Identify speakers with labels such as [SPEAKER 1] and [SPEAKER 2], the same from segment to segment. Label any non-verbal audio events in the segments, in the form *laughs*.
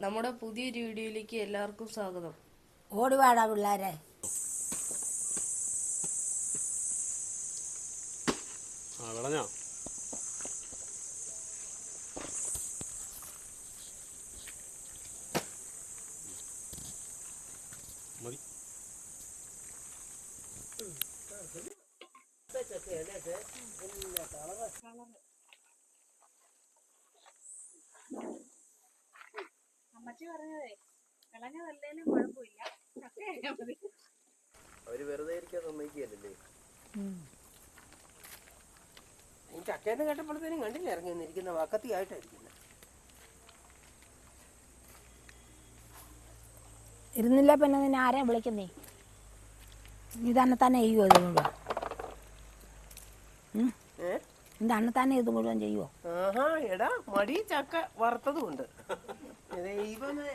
[SPEAKER 1] നമ്മുടെ പുതിയൊരു വീഡിയോയിലേക്ക് എല്ലാവർക്കും സ്വാഗതം.
[SPEAKER 2] ഓടുപാടാ പിള്ളേരെ.
[SPEAKER 3] ആ വിളഞ്ഞോ മതി
[SPEAKER 4] അമ്മച്ചി പറഞ്ഞതേ കുഴപ്പമില്ല. മതി.
[SPEAKER 5] അവർ വെറുതെ ഇരിക്കാൻ സമ്മതിക്കുകയല്ലേ
[SPEAKER 6] ചക്കേന്ന് കേട്ടപ്പോഴത്തേനും കണ്ടില്ല ഇറങ്ങി നിന്നിരിക്കുന്ന വക്കത്തി ആയിട്ടായിരിക്കുന്നത്
[SPEAKER 2] ഇരുന്നില്ല പിന്നെ നിന്നെ ആരെയാ വിളിക്കുന്നേ? നീ തന്നെ തന്നെ ചെയ്യുമോ ഇത് മുഴുവൻ? ഉം? നീ തന്നെ തന്നെ ഇത് മുഴുവൻ ചെയ്യുമോ
[SPEAKER 6] ആഹാ എടാ മടി ചക്ക വറുത്തതും ഉണ്ട്. ദൈവമേ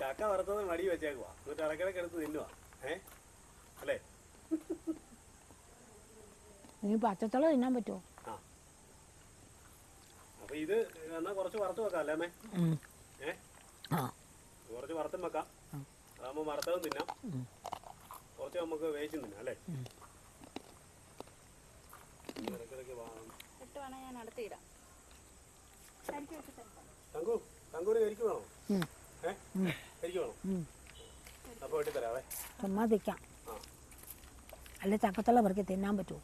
[SPEAKER 3] ചക്ക വറുത്തത് മടി വെച്ചേക്കുവാ. എന്നിട്ട് ഇറക്കിടെ എടുത്ത് തിന്നുവാ. ഏ? അല്ലേ?
[SPEAKER 2] ഇനി പച്ചത്തള തിന്നാൻ പറ്റുമോ
[SPEAKER 3] ആ. അപ്പൊ ഇത് എന്നാ കുറച്ച് വറുത്ത് വെക്കാം അല്ലേ അമ്മേ? ഏ?
[SPEAKER 2] ആ.
[SPEAKER 3] കുറച്ച് വറുത്തും വെക്കാം. അതാകുമ്പോ വറുത്തതും തിന്നാം. കുറച്ച് നമുക്ക് വേവിച്ചും തിന്നാം അല്ലേ?
[SPEAKER 4] ഇട്ട് വേണം ഞാൻ അടുത്തിടാം കരിക്ക് വെച്ച് തരാം.
[SPEAKER 3] തങ്കു തങ്കൂര് കരിക്ക് വേണോ?
[SPEAKER 2] ഉം.
[SPEAKER 3] ഏ? കരിക്ക് വേണോ?
[SPEAKER 2] ഉം.
[SPEAKER 3] അപ്പൊ വെട്ടി തരാവേ
[SPEAKER 2] സമ്മതിക്കാം അല്ല ചക്കത്തുള്ള പെറുക്കി തിന്നാൻ പറ്റുമോ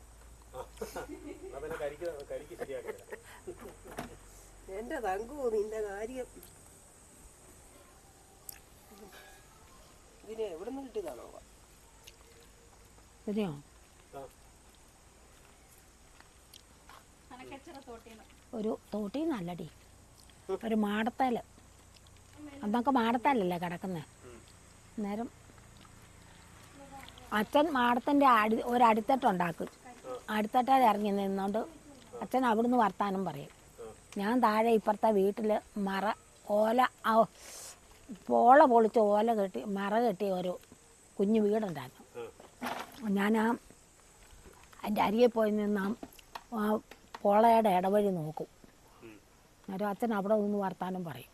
[SPEAKER 6] എന്റെ തങ്കു നിന്റെ കാര്യം. ഇതിനെ എവിടെ നിന്ന് കിട്ടിയതാണോ?
[SPEAKER 2] ശരിയോ ഒരു തോട്ടി നല്ലടി ഒരു മാടത്തേൽ അന്നൊക്കെ മാടത്തേലല്ലേ കിടക്കുന്നത് അന്നേരം അച്ഛൻ മാടത്തിന്റെ അടി ഒരടിത്തട്ടുണ്ടാക്കും. അടിത്തട്ടിൽ ഇറങ്ങി നിന്നുകൊണ്ട് അച്ഛൻ അവിടുന്ന് വർത്താനം പറയും. ഞാൻ താഴെ ഇപ്പുറത്തെ വീട്ടിൽ മറ ഓല പോള പൊളിച്ച് ഓല കെട്ടി മറ കെട്ടി ഒരു കുഞ്ഞു വീടുണ്ടായിരുന്നു. ഞാൻ ആ എന്റെ അരിയെ പോയി നിന്ന് ആ പോളയുടെ ഇടവഴി നോക്കും. അന്നേരം അച്ഛൻ അവിടെ നിന്ന് വർത്താനം പറയും.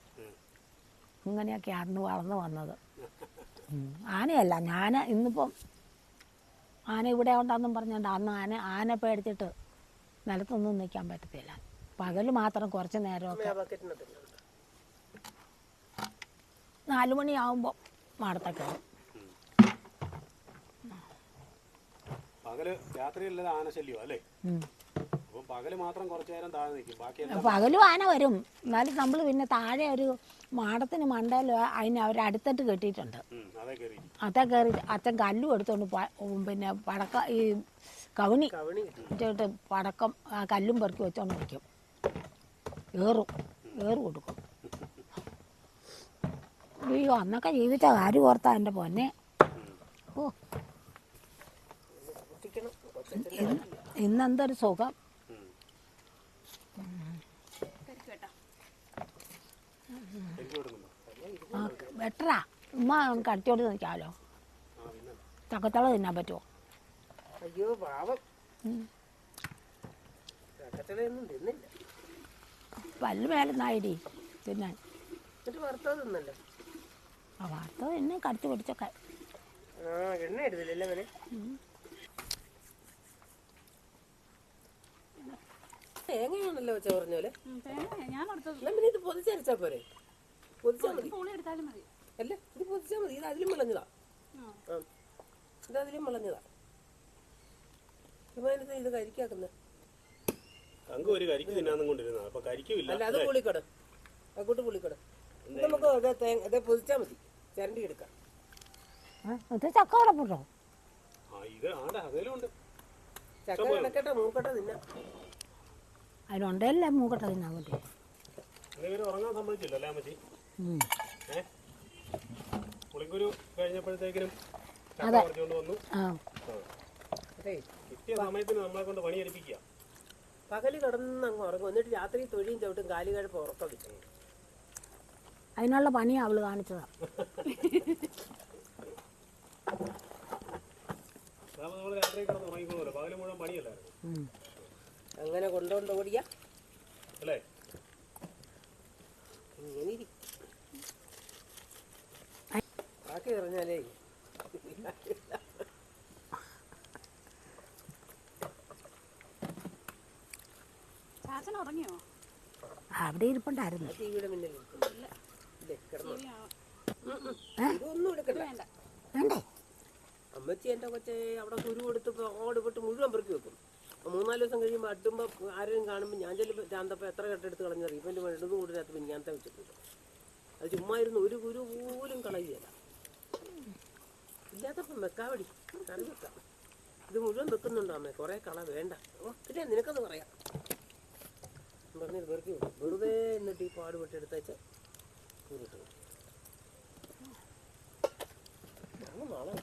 [SPEAKER 2] ഇങ്ങനെയൊക്കെ അന്ന് വളർന്നു വന്നത്. ആനയല്ല ഞാൻ ഇന്നിപ്പം ആന ഇവിടെ ഉണ്ടെന്നും പറഞ്ഞുകൊണ്ട് അന്ന് ആന ആന പേടിച്ചിട്ട് നിലത്തൊന്നും നിൽക്കാൻ പറ്റത്തില്ല പകൽ മാത്രം കുറച്ച് നേരമൊക്കെ നാല് മണിയാവുമ്പോൾ മാടത്തൊക്കെ.
[SPEAKER 3] പകൽ രാത്രിയല്ലത് ആനശല്യം അല്ലേ
[SPEAKER 2] പകൽ ആന വരും. എന്നാലും നമ്മൾ പിന്നെ താഴെ ഒരു മാടത്തിന് മണ്ടയിൽ അതിന് അവർ അടുത്തിട്ട് കെട്ടിയിട്ടുണ്ട്.
[SPEAKER 3] ഉം, അതേ കയറി
[SPEAKER 2] അത്ത കയറി അച്ഛൻ കല്ലും എടുത്തോണ്ട് പിന്നെ പടക്ക ഈ കവണി ചേട്ട് പടക്കം ആ കല്ലും പെറുക്കി വെച്ചോണ്ട് നിൽക്കും ഏറും ഏറ് കൊടുക്കും. അയ്യോ അന്നൊക്കെ ജീവിച്ച കാര്യം ഓർത്താ എന്റെ പൊന്നെ. ഓ. ഇന്നെന്തൊരു സുഖം
[SPEAKER 4] കരിക്ക് കേട്ടോ
[SPEAKER 3] ശരിക്കും വിടുന്നുണ്ടോ
[SPEAKER 2] ആ വെട്ടറാ ഉമ്മ കടിച്ചോണ്ട് നിൽക്കാമല്ലോ തക്കത്തള തിന്നാൻ പറ്റുമോ?
[SPEAKER 6] അയ്യോ പാവം.
[SPEAKER 2] പല്ല് മേലെന്നായിടി തിന്നാൻ. ആ വാർത്ത എന്നെ കടിച്ചു പിടിച്ചൊക്കെ.
[SPEAKER 6] എണ്ണ എടുത്തില്ലല്ലേ തേങ്ങയാണല്ലോ
[SPEAKER 4] തേങ്ങ. ഞാൻ
[SPEAKER 6] ഇത് പൊതിച്ചരച്ചാ പോരെ? പൊതിച്ചാൽ മതി.
[SPEAKER 4] എടുത്താലും മതി.
[SPEAKER 6] അല്ല? ഇത് പൊതിച്ചാൽ മതി. ഇത് അതിലും വിളഞ്ഞതാ. ഇത് അതിലും വിളഞ്ഞതാ. വിമാനത്തിൽ ഇത് കരിക്കാക്കുന്നത്
[SPEAKER 3] തങ്കു ഒരു കരിക്ക് തിന്നാന്നും കൊണ്ടിരുന്ന അപ്പൊ കരിക്കുമില്ല
[SPEAKER 6] അല്ല അത് പുളിക്കട. അങ്ങോട്ട് പുളിക്കട. നമുക്ക് ഇത് മതി. ചരണ്ടി എടുക്കാം.
[SPEAKER 2] ആ, ഇത് ചക്ക അവിടെ
[SPEAKER 3] ആ ഇത് ആടെ അതേലും ഉണ്ട്.
[SPEAKER 6] ചക്ക കിടക്കട്ടെ മൂക്കട്ടെ തിന്നാ.
[SPEAKER 2] അതിലുണ്ടല്ലേ മൂക്കട്ട തിന്നാൻ പറ്റും
[SPEAKER 3] ഇവർ ഉറങ്ങാൻ സമ്മതിച്ചില്ല അല്ലേ അമ്മച്ചി വന്നു.
[SPEAKER 6] പകൽ കിടന്ന് ഉറങ്ങും. എന്നിട്ട് രാത്രി തൊഴിയും ചവിട്ടും കാലുകഴപ്പ് ഉറക്കം
[SPEAKER 2] അതിനുള്ള പണി അവൾ കാണിച്ചതാ.
[SPEAKER 3] നമ്മൾ രാത്രി കിടന്ന് മുഴുവൻ
[SPEAKER 6] അങ്ങനെ കൊണ്ടുകൊണ്ട്
[SPEAKER 3] അല്ലേ?
[SPEAKER 6] ഇങ്ങനെ ഇരിക്കും ബാക്കി എറിഞ്ഞാലേ.
[SPEAKER 4] ഉറങ്ങിയോ?
[SPEAKER 6] അവിടെ ഇരിപ്പുണ്ടായിരുന്നു.
[SPEAKER 2] വേണ്ടേ.
[SPEAKER 6] അമ്മച്ചി എന്റെ കൊച്ചെ അവിടെ കുരു കൊടുത്ത് അങ്ങോട്ട് മുഴുവൻ പെറുക്കി വെക്കും. മൂന്നാൽ ദിവസം കഴിയുമ്പോൾ അടുമ്പോ ആരെയും കാണുമ്പോൾ ഞാൻ ചെല്ലുമ്പോൾ ചാന്തപ്പോൾ എത്ര കെട്ടെടുത്ത് കളഞ്ഞ റീഫണ്ട് വേണ്ടതും കൂടിനകത്ത് പിന്നെ ഞാൻ വെച്ചിട്ടുണ്ട്. അത് ചുമ്മാ ഇരുന്ന് ഒരു കുരു പോലും കളയുകയില്ല. ഇല്ലാത്തപ്പം വെക്കാവടി കറി വെക്കാം. ഇത് മുഴുവൻ വെക്കുന്നുണ്ടോ അമ്മേ? കുറേ കള വേണ്ട. ഓ പിന്നെ നിനക്കത് പറയാം പറഞ്ഞത് വെറുതെ വെറുതെ എന്നിട്ട് ഈ പാടുപെട്ടെടുത്തേച്ച് കുരുട്ട് എടുത്തേച്ച് ഞങ്ങൾ നാളെ.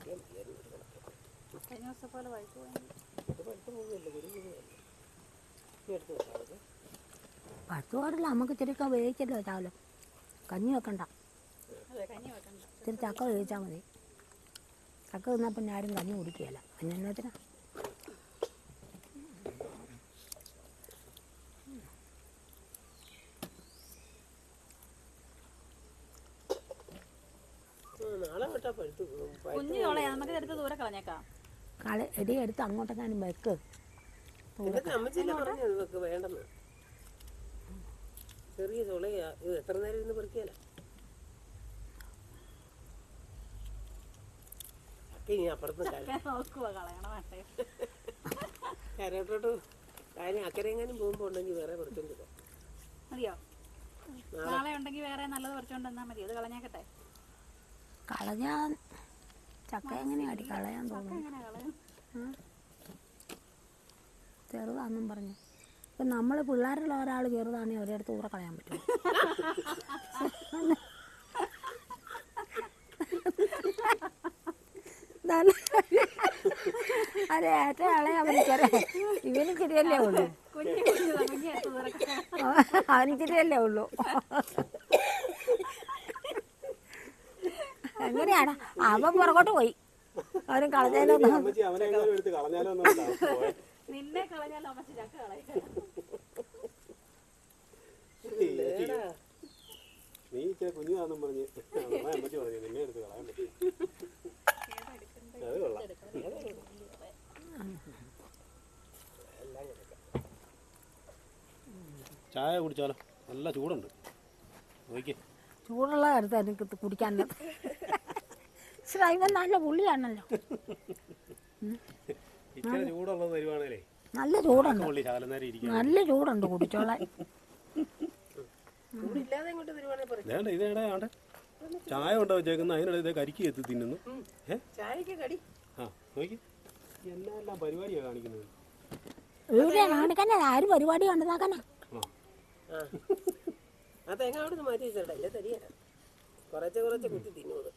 [SPEAKER 4] കഴിഞ്ഞ ദിവസം പോലെ
[SPEAKER 6] ഇത് പഴുത്ത് ഇനി എടുത്ത് വെക്കാം
[SPEAKER 2] പാടില്ല? നമുക്ക് ഇച്ചിരിയൊക്കെ വേവിച്ചല്ലോ ചാവലോ കഞ്ഞി വെക്കണ്ട.
[SPEAKER 4] അതെ കഞ്ഞി വെക്കണ്ട.
[SPEAKER 2] ഇച്ചിരി ചക്ക വേവിച്ചാൽ മതി. ചക്ക തിന്നാൽ പിന്നെ ആരും കഞ്ഞി കുടിക്കുകയില്ല. പിന്നെ എന്നതിനാ
[SPEAKER 6] ആ, നാളെ വിട്ടാ പഴുത്ത് പോകും. പഴുത്ത്
[SPEAKER 4] കുഞ്ഞു ചോളയാ നമുക്ക് എടുത്ത് ദൂരെ കളഞ്ഞേക്കാം.
[SPEAKER 2] കളി എടി എടുത്ത് അങ്ങോട്ടെങ്ങാനും വെക്ക്.
[SPEAKER 6] ചെറിയ തുളയാ ഇത് എത്ര നേരം ഇരുന്ന് പെറുക്കിയാല? ഇനി അപ്പുറത്ത് കരട്ടോട്ട് കാര്യം അക്കരെങ്ങാനും പോകുമ്പോൾ ഉണ്ടെങ്കിൽ വേറെ
[SPEAKER 4] മതിയോ? നാളെ. ഉണ്ടെങ്കിൽ വേറെ നല്ലത് കുറച്ചുകൊണ്ട് തന്നാൽ മതി. അത് കളഞ്ഞേക്കട്ടെ.
[SPEAKER 2] കളഞ്ഞാൻ ചക്ക എങ്ങനെയാടി കളയാൻ തോന്നുന്നു? ചെറുതാന്നും പറഞ്ഞു. ഇപ്പം നമ്മൾ പിള്ളേരുള്ള ഒരാൾ ചെറുതാണെങ്കിൽ ഒരിടത്ത് ഊറ കളയാൻ പറ്റും *laughs* *laughs* നല്ല അതെ അവന് ചെറിയ ഇവന് ചെറിയല്ലേ ഉള്ളൂ. അവന് ചെറിയല്ലേ ഉള്ളൂ. എങ്ങനെയാണ്? അവൻ പുറകോട്ട് പോയി. അവനും
[SPEAKER 3] കളഞ്ഞാലോ
[SPEAKER 4] നിന്നെ കളഞ്ഞാലോ അമ്മച്ചി ചക്ക കളയും.
[SPEAKER 3] നീ ഇച്ചിരി കുഞ്ഞുതാന്നും പറഞ്ഞ്. അമ്മ അമ്മച്ചി പറഞ്ഞു നിന്നെ എടുത്ത് കളയാൻ പറ്റും അത് കൊള്ളാം ചായ കുടിച്ചാലോ. നല്ല ചൂടുണ്ട്. നോക്കി
[SPEAKER 2] ചൂടുള്ള കാര്യത്തിൽ എനിക്ക് കുടിക്കാൻ ഇവൻ നല്ല പുള്ളിയാണല്ലോ
[SPEAKER 3] ഇച്ചിരി ചൂടുള്ളത് തരുവാണേലേ.
[SPEAKER 2] നല്ല ചൂടുണ്ട്. നല്ല ചൂടുണ്ട് കുടിച്ചോളാൻ.
[SPEAKER 3] ഇതേടെ ചായ ഉണ്ടോ വെച്ചേക്കുന്ന അതിനിടെ ഇതേ കരിക്ക് എത്തി തിന്നുന്നു.
[SPEAKER 6] ചായക്ക് കടി.
[SPEAKER 3] ആ നോക്കി. എന്നെല്ലാം പരിപാടിയാണ് കാണിക്കുന്നത്?
[SPEAKER 2] ഇവിടെ കാണിക്കാനാ? ആര് പരിപാടി കണ്ടതാക്കാനാ
[SPEAKER 3] ആ.
[SPEAKER 6] തേങ്ങ അവിടെ മാറ്റി വെച്ചിട്ട. ഇല്ല തരിക കുറച്ച് കുറച്ച് കുത്തി തിന്നത്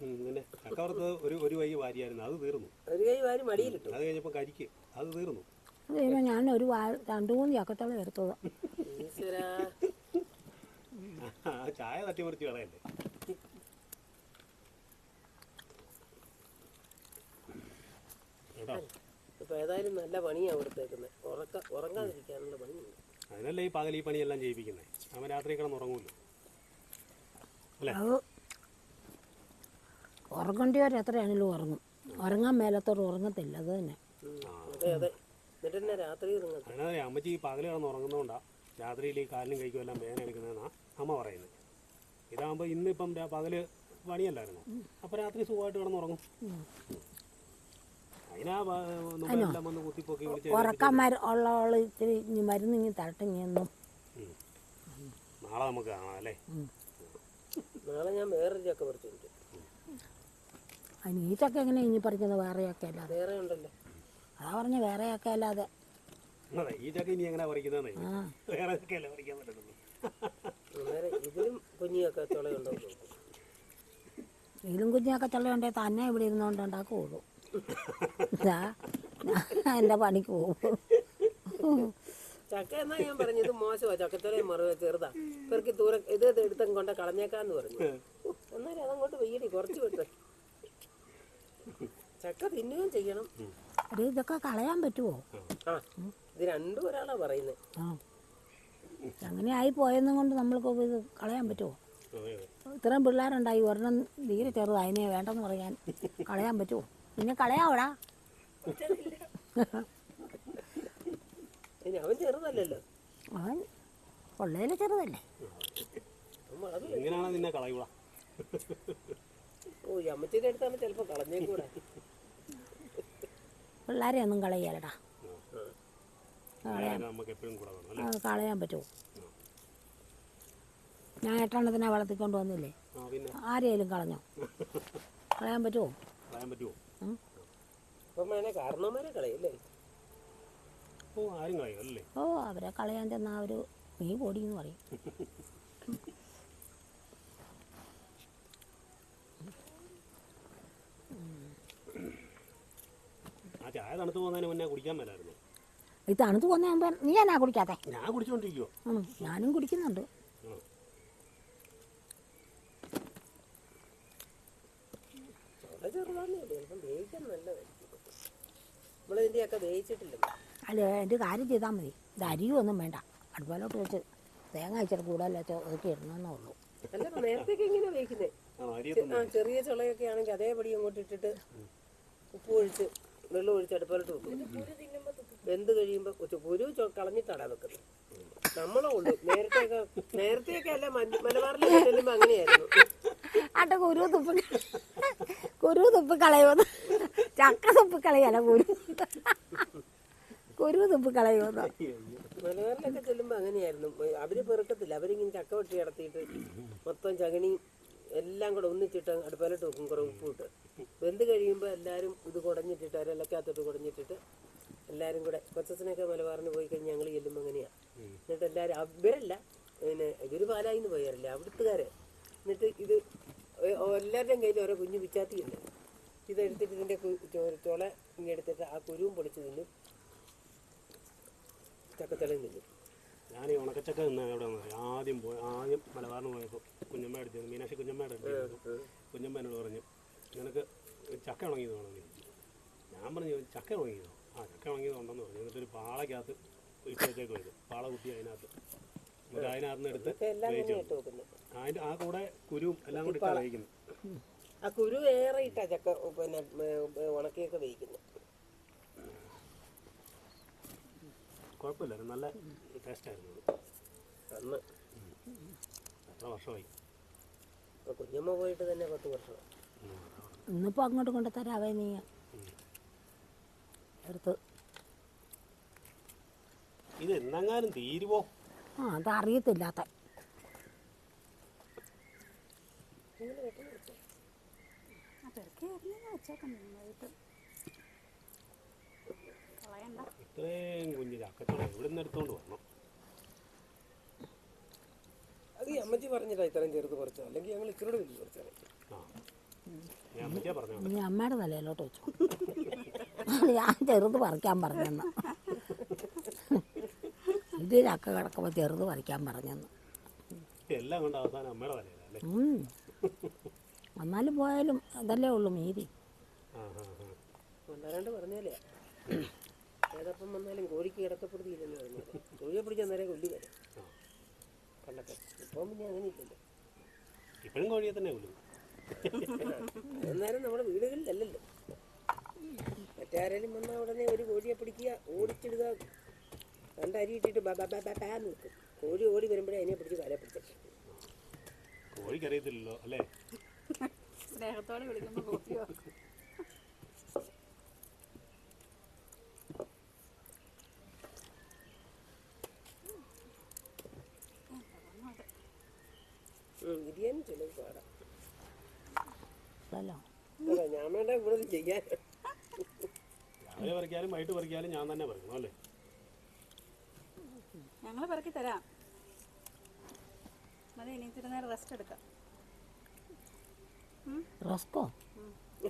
[SPEAKER 3] ഉം, പിന്നെ ചക്കവറുത്ത് ഒരു ഒരു കൈ വാരിയായിരുന്നു. അത് തീർന്നു.
[SPEAKER 6] ഒരു കൈ വാരി മടിയിലിട്ടു.
[SPEAKER 3] അത് കഴിഞ്ഞപ്പോൾ കരിക്ക്. അത് തീർന്നു.
[SPEAKER 2] ഞാൻ ഒരു രണ്ടു മൂന്ന് ചക്കത്തോളം എടുത്തത്
[SPEAKER 3] ആ ചായ തട്ടിമറിച്ച് കളയല്ലേ?
[SPEAKER 6] ഇപ്പൊ ഏതായാലും നല്ല പണിയാ കൊടുത്തേക്കുന്നത് ഉറക്ക ഉറങ്ങാതിരിക്കാനുള്ള പണിയുണ്ട്.
[SPEAKER 3] അതിനല്ലേ ഈ പകൽ ഈ പണിയെല്ലാം ചെയ്യിപ്പിക്കുന്നത് അവൻ രാത്രി കിടന്ന് ഉറങ്ങൂല്ലോ അല്ലേ?
[SPEAKER 2] അത് ഉറങ്ങേണ്ടിയവർ എത്രയാണെങ്കിലും ഉറങ്ങും. ഉറങ്ങാൻ മേലത്തോട് ഉറങ്ങത്തില്ല അത് തന്നെ.
[SPEAKER 6] അതെ അതെ. എന്നിട്ട് തന്നെ രാത്രി
[SPEAKER 3] അതിനകത്ത് അമ്മച്ചി ഈ പകൽ കിടന്ന് ഉറങ്ങുന്നതുകൊണ്ടാ രാത്രിയിൽ ഈ കാലിനും കഴിക്കും എല്ലാം വേദന എടുക്കുന്നതെന്നാ അമ്മ പറയുന്നത്. ഇതാകുമ്പോൾ ഇന്നിപ്പം പകൽ പണിയല്ലായിരുന്നു? അപ്പം രാത്രി സുഖമായിട്ട്
[SPEAKER 2] കിടന്നുറങ്ങും. ഉള്ളവൾ ഇത്തിരി ഇനി മരുന്ന് ഇനി തരട്ടെ ഇനി എന്നും
[SPEAKER 3] ഉം. നാളെ നമുക്ക് കാണാം അല്ലേ?
[SPEAKER 6] നാളെ ഞാൻ വേറൊരു ചക്ക പറിച്ചിട്ടുണ്ട്
[SPEAKER 2] അതിന് ഈ ചക്ക എങ്ങനെ ഇനി പറിക്കുന്നത്? വേറെയൊക്കെ അല്ലാതെ.
[SPEAKER 6] വേറെ ഉണ്ടല്ലോ.
[SPEAKER 2] അതാ പറഞ്ഞ വേറെയൊക്കെ അല്ലാതെ.
[SPEAKER 3] ഈ ചക്ക ഇനി എങ്ങനെ പറിക്കുന്നതെന്നേ വേറെ ചക്കയല്ലേ പറിക്കാൻ പറ്റത്തുള്ളൂ.
[SPEAKER 6] അന്നേരം ഇതിലും കുഞ്ഞിയൊക്കെ.
[SPEAKER 2] ഇതിലും ചള്ളയുണ്ടേ തന്നെ ഇവിടെ ഇരുന്നുകൊണ്ട് ഉണ്ടാക്കുള്ളൂ. എന്റെ പണിക്ക് പോകും.
[SPEAKER 6] ചക്ക എന്നാ ഞാൻ പറഞ്ഞു ഇത് മോശമാ ചക്കച്ചൊളയും മറുക ചെറുതാ. ഇവർക്ക് ദൂരെ ഇത് എടുത്തും കൊണ്ട് കളഞ്ഞേക്കാന്ന് പറഞ്ഞു. എന്നാലും അതങ്ങോട്ട് വെയ്യടി കുറച്ച് വിട്ട്. ചക്ക തിന്നുകയും ചെയ്യണം.
[SPEAKER 2] ഇതൊക്കെ കളയാൻ പറ്റുമോ
[SPEAKER 6] ആ. ഇത് രണ്ടും ഒരാളാ പറയുന്നത്
[SPEAKER 2] ആ. അങ്ങനെ ആയി പോയെന്നും കൊണ്ട് നമ്മൾക്ക് ഇത് കളയാൻ പറ്റുമോ? ഇത്രയും പിള്ളേരുണ്ടായി ഒരെണ്ണം തീരെ ചെറുത് അതിനെ വേണ്ടെന്ന് പറയാൻ കളയാൻ പറ്റുമോ? പിന്നെ കളയാവടാ?
[SPEAKER 6] അവൻ ചെറുതല്ലല്ലോ.
[SPEAKER 2] അവൻ കൊള്ളയിൽ ചെറുതല്ലേ.
[SPEAKER 3] എങ്ങനെയാണ് നിന്നെ കളയുക?
[SPEAKER 6] ഓ ഈ അമ്മച്ചീന്റെ അടുത്താണ് ചിലപ്പോ കളഞ്ഞേക്കൂടെ.
[SPEAKER 2] പിള്ളേരെ ഒന്നും കളയലടാ കളയാൻ കളയാൻ പറ്റുമോ? ഞാൻ എട്ടെണ്ണത്തിനെ വളർത്തിക്കൊണ്ട് വന്നില്ലേ? ആരെയും കളഞ്ഞോ? കളയാൻ പറ്റുമോ?
[SPEAKER 3] കളയാൻ പറ്റുമോ? ഓ
[SPEAKER 2] അവരെ കളയാൻ തന്ന ഒരു മീ നീ എന്ന് പറയും.
[SPEAKER 3] ആ ചായ തണുത്ത് പോകുന്നതിന് മുന്നേ കുടിക്കാൻ മേലായിരുന്നു.
[SPEAKER 2] ഇത് തണുത്ത് പോകുന്ന നീ എന്നാ കുടിക്കാത്തെ?
[SPEAKER 3] ഞാൻ കുടിച്ചുകൊണ്ടിരിക്കുവോ
[SPEAKER 2] ഉം, ഞാനും കുടിക്കുന്നുണ്ട്. അല്ല എന്റെ കാര്യം ചെയ്താൽ മതി. ഇത് അരിയൊന്നും വേണ്ട. അടുപ്പാലോട്ട് വെച്ച് തേങ്ങ ഇച്ചിരി കൂടുതൽ ഒക്കെ ഒതുക്കി ഇടണമെന്നേ ഉള്ളൂ.
[SPEAKER 6] നേരത്തേക്ക് ഇങ്ങനെ വേവിക്കുന്നേ? ചെറിയ ചുളയൊക്കെ ആണെങ്കിൽ അതേപടി അങ്ങോട്ട് ഇട്ടിട്ട് ഉപ്പ് ഒഴിച്ച് വെള്ളം ഒഴിച്ച് അടുപ്പാലോട്ട് വെക്കും. വെന്ത് കഴിയുമ്പോൾ കൊച്ചു കുരു കളഞ്ഞിട്ടാണ് വെക്കുന്നത്. നമ്മളെ ഉള്ളു. നേരത്തെയൊക്കെ നേരത്തെയൊക്കെ അല്ല മലബാറിൽ മലബാറിലൊക്കെ ചെല്ലുമ്പോൾ അങ്ങനെയായിരുന്നു.
[SPEAKER 2] ആട്ടെ കുരു തുപ്പ് കുരു തുപ്പ് കളയുമെന്ന്. ചക്ക തുപ്പ് കളയല്ല കുരു. കുരു തുപ്പ് കളയുമെന്ന്.
[SPEAKER 6] മലബാറിലൊക്കെ ചെല്ലുമ്പോൾ അങ്ങനെയായിരുന്നു. അവർ പെറുക്കത്തില്ല. അവരിങ്ങനെ ചക്ക വെട്ടി നടത്തിയിട്ട് മൊത്തം ചകണി എല്ലാം കൂടെ ഒന്നിച്ചിട്ട് അടുപ്പാലോട്ട് വെക്കും കുറേ ഉപ്പ് ഇട്ട്. വെന്ത് കഴിയുമ്പോൾ എല്ലാവരും ഇത് കുടഞ്ഞിട്ടിട്ട് അവരെല്ലാം അകത്തോട്ട് കുടഞ്ഞിട്ടിട്ട് എല്ലാവരും കൂടെ കൊച്ചച്ഛനൊക്കെ മലബാറിന് പോയി കഴിഞ്ഞാൽ ഞങ്ങൾ ചെല്ലുമ്പോൾ അങ്ങനെയാ. എന്നിട്ട് എല്ലാവരും അവരല്ല പിന്നെ ഇവർ പാലായിന്ന് പോയാറില്ല അവിടുത്തുകാര്. എന്നിട്ട് ഇത് എല്ലാവരുടെയും കയ്യിൽ ഓരോ കുഞ്ഞു പിച്ചാത്തിയുണ്ട്. ഇതെടുത്തിട്ട് ഇതിന്റെ കു- ചോ- ചുള ഇങ്ങനെ എടുത്തിട്ട് ആ കുരുവും പൊളിച്ച് തിന്നും. ചക്കത്തലയും തിന്നും.
[SPEAKER 3] ഞാൻ ഈ ഉണക്കച്ചക്ക നിന്ന എവിടെ ആദ്യം പോയി ആദ്യം മലബാറിന് പോയപ്പോൾ കുഞ്ഞമ്മ എടുത്തു മീനാക്ഷി കുഞ്ഞമ്മ എടുത്തു കുഞ്ഞമ്മ എന്നോട് പറഞ്ഞു നിനക്ക് ചക്ക ഉണങ്ങിയത് ഞാൻ പറഞ്ഞു ചക്ക ഉണങ്ങിയത് ഉണ്ടെന്ന് പറഞ്ഞു എന്നിട്ട് ഒരു പാളക്കകത്ത് ഇട്ട് വെച്ചേക്ക് വരും പാള കുത്തി അതിനകത്ത്. എന്നിട്ട് അതിനകത്ത് നിന്ന് എടുത്ത് വേവിച്ചു അതിന്റെ ആ കൂടെ കുരുവും എല്ലാം കൂടി ഇട്ടാണ്
[SPEAKER 6] ആ കുരു ഏറെ ഇട്ടാ ചക്ക പിന്നെ ഏ, ഉണക്കിയൊക്കെ വേവിക്കുന്നത്
[SPEAKER 3] കുഴപ്പമില്ലായിരുന്നു നല്ല ടേസ്റ്റായിരുന്നു അത്.
[SPEAKER 6] അന്ന്
[SPEAKER 3] എത്ര വർഷമായി?
[SPEAKER 6] ഇപ്പൊ കുഞ്ഞമ്മ പോയിട്ട് തന്നെ പത്ത് വർഷം.
[SPEAKER 2] ഇന്നിപ്പോൾ അങ്ങോട്ട് കൊണ്ടുതരാവേ നീയാ നീ. എടുത്ത്.
[SPEAKER 3] ഇത് എന്നെങ്ങാനും തീരുവോ?
[SPEAKER 2] ആ
[SPEAKER 4] അത് കളയണ്ട
[SPEAKER 3] ഇത്രയും കുഞ്ഞു ചക്കച്ചുള ഇവിടെ നിന്ന് എടുത്തുകൊണ്ട് വരണം?
[SPEAKER 6] അത് ഈ അമ്മച്ചി പറഞ്ഞിട്ടാ ഇത്രയും ചെറുത് കുറച്ചോ അല്ലെങ്കിൽ ഞങ്ങൾ ഇച്ചിരൂടെ വലിയ കുറച്ചാണ്
[SPEAKER 3] ആ. ഞാൻ അമ്മച്ചാ പറഞ്ഞോ
[SPEAKER 2] നീ അമ്മയുടെ തലയിലോട്ട് വെച്ചു. ഞാൻ ചെറുത് പറിക്കാൻ പറഞ്ഞെന്ന്. ഇത് ചക്ക കിടക്കുമ്പോൾ ചെറുത് പറിക്കാൻ പറഞ്ഞെന്ന്.
[SPEAKER 3] എല്ലാം കൊണ്ട് അവസാനം അമ്മയുടെ തലയിലല്ലേ?
[SPEAKER 2] ഉം. വന്നാലും പോയാലും അതല്ലേ ഉള്ളു മീതി.
[SPEAKER 6] ഏതപ്പം വന്നാലും കോഴിക്ക് കിടക്കപ്പെടുത്തിയില്ലെന്ന് പറഞ്ഞത് കോഴിയെ പിടിച്ച നേരെ കൊല്ലി വരും പണ്ടൊക്കെ. ഇപ്പം പിന്നെ അങ്ങനെ ഇല്ലല്ലോ
[SPEAKER 3] ഇപ്പോഴും കോഴിയെ തന്നെ ഉള്ളൂ
[SPEAKER 6] അന്നേരം നമ്മുടെ വീടുകളിലല്ലല്ലോ. മറ്റാരെങ്കിലും വന്നാൽ ഉടനെ ഒരു കോഴിയെ പിടിക്കുക ഓടിച്ചിടുക രണ്ടരി ഇട്ടിട്ട് ബാ ബാ ബാ ബ ബാ നിൽക്കും കോഴി ഓടി വരുമ്പോഴേ അതിനെ പിടിച്ച് കാലെ പിടിച്ചു
[SPEAKER 3] കോഴിക്കറിയത്തില്ലല്ലോ അല്ലേ?
[SPEAKER 4] സ്നേഹത്തോടെ വിളിക്കുമ്പോൾ കോപ്പി വെക്കും
[SPEAKER 6] ബിരിയാണി ചിലവ് പാടാം. അതാ ഞാൻ വേണ്ട ഇവിടെ ചെയ്യാൻ.
[SPEAKER 3] രാവിലെ പറിക്കാലും വൈകിട്ട് പറിക്കാലും ഞാൻ തന്നെ പറിക്കണം അല്ലേ?
[SPEAKER 4] ഞങ്ങൾ പെറുക്കി തരാം. മതി ഇനി ഇത്തിരി നേരം റെസ്റ്റ് എടുക്കാം.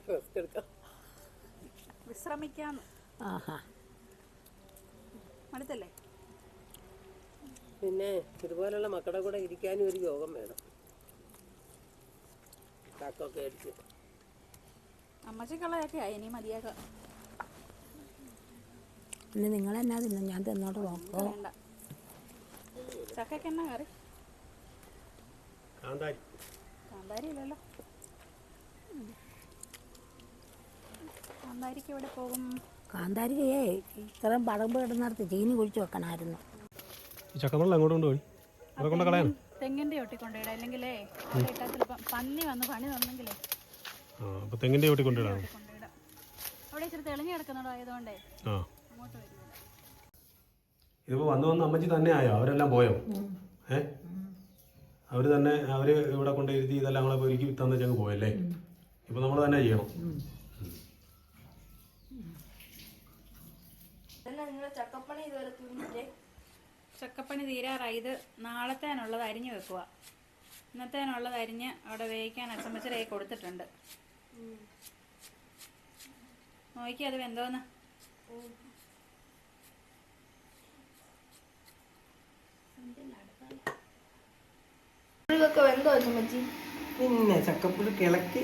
[SPEAKER 6] റെസ്റ്റ് എടുക്കാം.
[SPEAKER 2] ആഹാ.
[SPEAKER 6] പിന്നെ ഇതുപോലുള്ള മക്കളുടെ കൂടെ ഇരിക്കാനും ഒരു യോഗം വേണം. കാക്കൊക്കെ അടിച്ച്.
[SPEAKER 4] അമ്മച്ചിക്കുള്ളതൊക്കെ ആയി ഇനി മതിയാക്കാം.
[SPEAKER 2] നിങ്ങൾ നിങ്ങളെന്നാ തിന്നും ഞാൻ തിന്നോട്ട് നോക്കോ
[SPEAKER 4] ചക്കയ്ക്ക് എന്നാ കറി?
[SPEAKER 3] കാന്താരി.
[SPEAKER 4] കാന്താരി ഇല്ലല്ലോ. കാന്താരിക്ക് ഇവിടെ പോകും?
[SPEAKER 2] കാന്താരികയെ ഇത്രയും പടമ്പ് കിടന്നിടത്ത് ചീനി കുഴിച്ചു വെക്കണമായിരുന്നു.
[SPEAKER 3] ചക്കവെള്ളം അങ്ങോട്ട് കൊണ്ടുപോയി. തെങ്ങിന്റെ കൊണ്ട് കളയാൻ
[SPEAKER 4] തെങ്ങിന്റെ ഒട്ടിക്കൊണ്ടിടാം അല്ലെങ്കിലേ അവിടെ ഇട്ടാൽ ചിലപ്പം പന്നി വന്ന് പണി തന്നെങ്കിലേ.
[SPEAKER 3] ആ അപ്പോൾ തെങ്ങിന്റെ കൊണ്ടിടാണ്
[SPEAKER 4] കൊണ്ടിടാം അവിടെ ഇച്ചിരി തെളിഞ്ഞു കിടക്കുന്നുണ്ടോ ആയതുകൊണ്ടേ
[SPEAKER 3] ആ.
[SPEAKER 4] അങ്ങോട്ട് വരുന്നു
[SPEAKER 3] ഇതിപ്പോൾ വന്ന് വന്ന് അമ്മച്ചി തന്നെ ആയോ? അവരെല്ലാം പോയോ? ഏ? അവർ തന്നെ അവർ ഇവിടെ കൊണ്ട് എഴുതി ഇതെല്ലാം കൂടെ ഒരുക്കി തന്ന് വെച്ചങ്ങ് പോയല്ലേ? ഇപ്പോൾ നമ്മൾ തന്നെ ചെയ്യണം.
[SPEAKER 1] ചക്കപ്പണി
[SPEAKER 4] തീരാറായി. ഇത് നാളത്തേനുള്ളത് അരിഞ്ഞു വെക്കുക ഇന്നത്തേനുള്ളത് അരിഞ്ഞ് അവിടെ വേവിക്കാൻ അച്ചമ്മച്ചിരായി കൊടുത്തിട്ടുണ്ട്. നോക്കി അത് വെന്തോന്ന്.
[SPEAKER 6] പിന്നെ ചക്കപ്പുഴ കിളക്കി.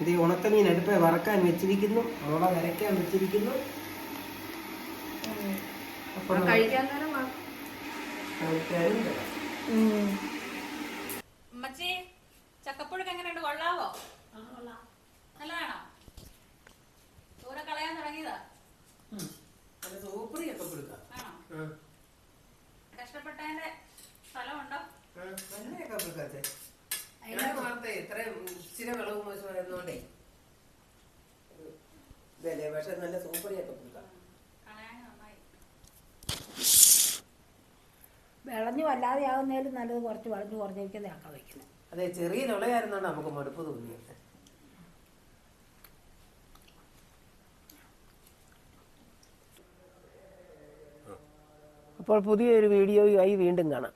[SPEAKER 6] ഇത് ഉണക്കമീൻ അടുപ്പ് വറക്കാൻ വെച്ചിരിക്കുന്നു. മുള വരയ്ക്കാൻ വെച്ചിരിക്കുന്നു. അപ്പോൾ
[SPEAKER 1] കഴിക്കാൻ നേരം
[SPEAKER 6] നല്ല വാർത്ത ഇച്ചിരി വിളവ് ഇതല്ലേ പക്ഷെ
[SPEAKER 2] വിളഞ്ഞു വല്ലാതെ ആവുന്നതിലും നല്ലത് കുറച്ച് വളഞ്ഞു കുറഞ്ഞിരിക്കുന്നതാക്കാൻ വയ്ക്കുന്നത്.
[SPEAKER 6] അതെ ചെറിയ നുളയായിരുന്നോണ്ട് നമുക്ക് മടുപ്പ് തോന്നിയത് അപ്പോൾ പുതിയൊരു വീഡിയോയുമായി വീണ്ടും കാണാം.